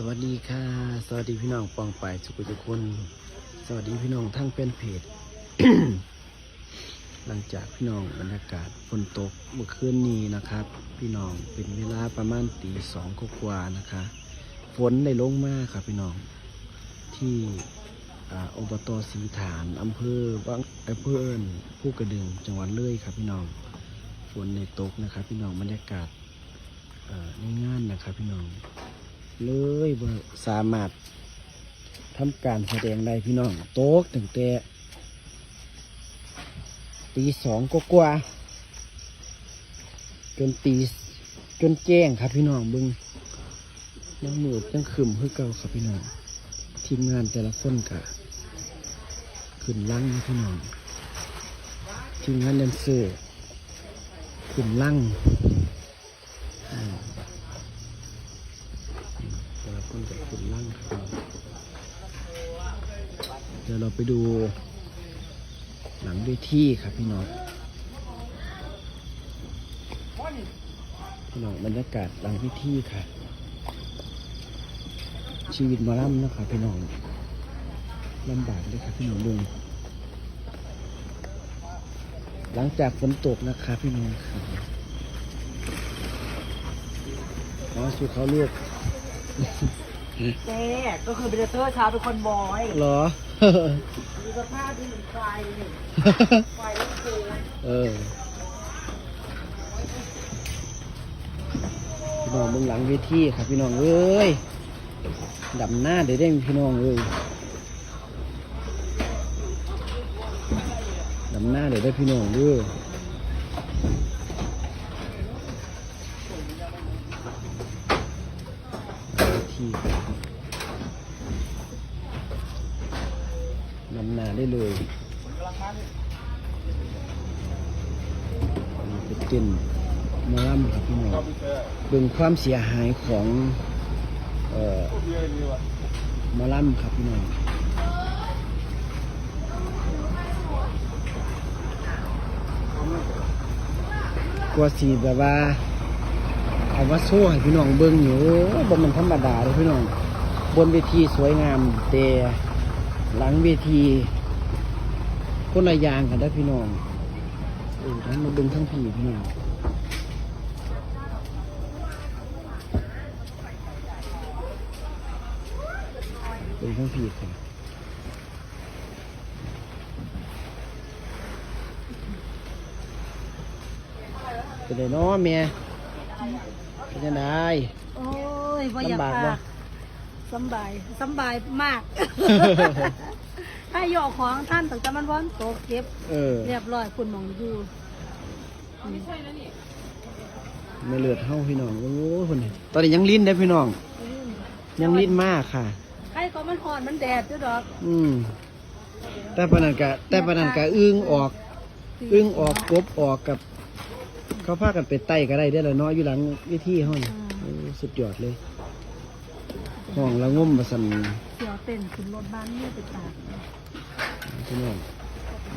สวัสดีค่ะ สวัสดีพี่น้องปองไปายสุขุทุกคน สวัสดีพี่น้องทั้งเป็นเพจ หลังจากพี่น้องบรรยากาศฝนตกเมื่อคืนนี้นะครับ พี่น้องเป็นเวลาประมาณตีสองกว่านะคะ ฝนได้ลงมากครับพี่น้องที่อบตสีฐานอำเภอบางอำเภอเอิญผู้กระดึงจังหวัดเลยครับพี่น้องฝนในตกนะครับ พี่น้องบรรยากาศเอ่อในงานนะครับพี่น้อง เลยบ่สามารถทำการแสดงได้พี่น้องโต๊ะตั้งแต่ตีสองก็กว่าจนตีจนแจ้งครับพี่น้องบึงยังมืดยังขึ้มคือเก่าครับพี่น้องทีมงานแต่ละคนกะขึ้นลังนะพี่น้องทีมงานแดนเซอร์ขึ้นลังอืม แต่ละคนจะขึ้นล่างครับเดี๋ยวเราไปดูหลังด้วยที่ครับพี่น้องพี่น้องบรรยากาศหลังพิธีค่ะ ชีวิตมาล่ำนะครับพี่น้องลำบากเลยครับพี่น้องลุงหลังจากฝนตกนะครับพี่น้องครับมาสู่เขาเลือก เจ๊ก็คือเป็นเตอร์ชาเป็นคนบอยเหรอ มีสภาพที่เหมือนควายเลยนี่ควายเล่นโคเออพี่น้องเบื้องหลังเวทีครับพี่น้องเอ้ยดำหน้าเดี๋ยวได้พี่น้องเอ้ยดำหน้าเดี๋ยวได้พี่น้องเด้อเว ทีดำนาได้เลยอันนี้เป็นเต้นมาล่ำครับพี่น้องเบิ่งความเสียหายของออมาล่ำครับพี่น้องกลัวสีแบบว่า เอาว่าโซ่ให้พี่น้องเบิ่งอยู่บนมันธรรมดาเลยพี่น้อง บนเวทีสวยงามแต่หลังเวทีคนละอยางกันได้พี่น้องเออทั้งมาเบิ่งทั้งผีพี่น้องเป็นทั้งผีค่ะเป็นไงเนาะเมีย เป็นยังไงโอ้ยว่าอยากลำบากพาบ่สำบายสำบายมาก ถ้าหยอกของท่านตั้งแต่มันร้อนโตกเก็บ เออเรียบร้อยคุณหมองอยู่ไม่เลือดเท่าพี่น้องโอ้ยคนนี้ตอนนี้ยังลิ้นได้อพี่น้อง ยังลิ้นมากค่ะ ใครก็มันหอนมันแดดด้วยดอกอืมแต่ปานนันกะแต่ปานนันกะอึ้งออก อึ้งออกกบออกกับ เขาพากันไปไต่ก็ได้ได้อละเนาะอยู่หลังวิธีห้องสุดยอดเลยห้องละงมมาสั่นเสียวเต้นขึ้นรถบ้านนี่ไปตากพี่น้อง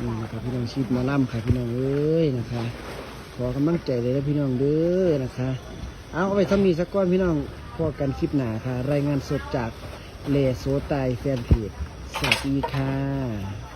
นี่นะครับพี่น้องชีพหมาล่ำค่ะพี่น้องเอ้ยนะคะขอกำลังใจเลยนะพี่น้องเด้อนะคะ เอาเอาไปทำมีสักก้อนพี่น้องพอกันคลิปหนาค่ะ รายงานสดจากเลโซไตแฟนเพจสวัสดีค่ะ